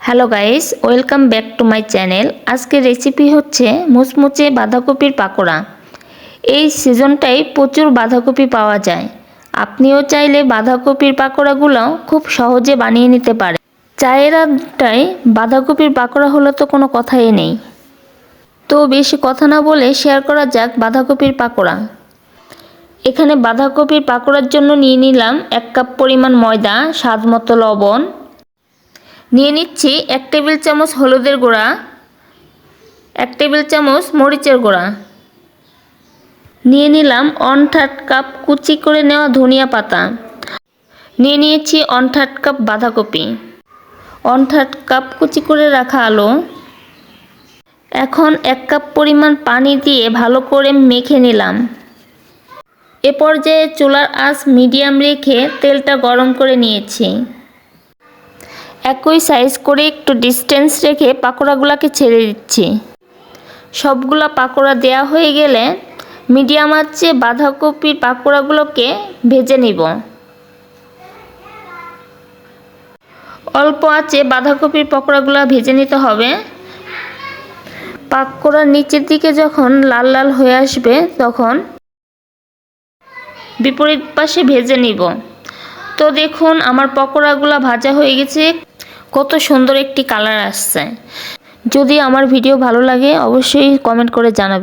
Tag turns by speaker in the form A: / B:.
A: Hello guys, welcome back to my channel. আজকের recipe হচ্ছে মুচমুচে বাঁধাকপির পাকোড়া। এই সিজনটাই প্রচুর বাঁধাকপি পাওয়া যায়। আপনিও চাইলে বাঁধাকপির পাকোড়াগুলো খুব সহজে বানিয়ে নিতে পারেন। চায়ের আড্ডায় বাঁধাকপির পাকোড়া হলে তো কোনো কথাই নেই। তো বেশি কথা না বলে শেয়ার করা যাক বাঁধাকপির পাকোড়া। এখানে বাঁধাকপির পাকোড়ার জন্য নিয়ে নিলাম এক কাপ পরিমাণ ময়দা স্বাদ মতো লবণ নিয়ে নিচ্ছি এক টেবিল চামচ হলুদের গুঁড়া, এক টেবিল চামচ মরিচের গুঁড়া। নিয়ে নিলাম ওয়ান থার্ড কাপ কুচি করে নেওয়া ধনিয়া পাতা। নিয়ে নিয়েছি ওয়ান থার্ড কাপ বাঁধাকপি। ওয়ান থার্ড কাপ কুচি করে রাখা আলু। এখন এক কাপ পরিমাণ পানি দিয়ে ভালো করে মেখে নিলাম। এ পর্যায়ে চুলার আঁচ মিডিয়াম রেখে তেলটা গরম করে নিয়েছি। একই সাইজ করে একটু ডিস্টেন্স রেখে পাকোড়াগুলোকে ছেড়ে দিচ্ছি। সবগুলা পাকোড়া দেয়া হয়ে গেলে মিডিয়াম আঁচে বাঁধাকপির পাকোড়াগুলোকে ভেজে নিব। অল্প আঁচে বাঁধাকপির পকোড়াগুলো ভেজে নিতে হবে। পাকোড়ার নিচের দিকে যখন লাল লাল হয়ে আসবে তখন বিপরীত পাশে ভেজে নিব। তো দেখুন, আমার পকোড়াগুলো ভাজা হয়ে গেছে। কত সুন্দর একটি কালার আসছে। যদি আমার ভিডিও ভালো লাগে অবশ্যই কমেন্ট করে জানাবেন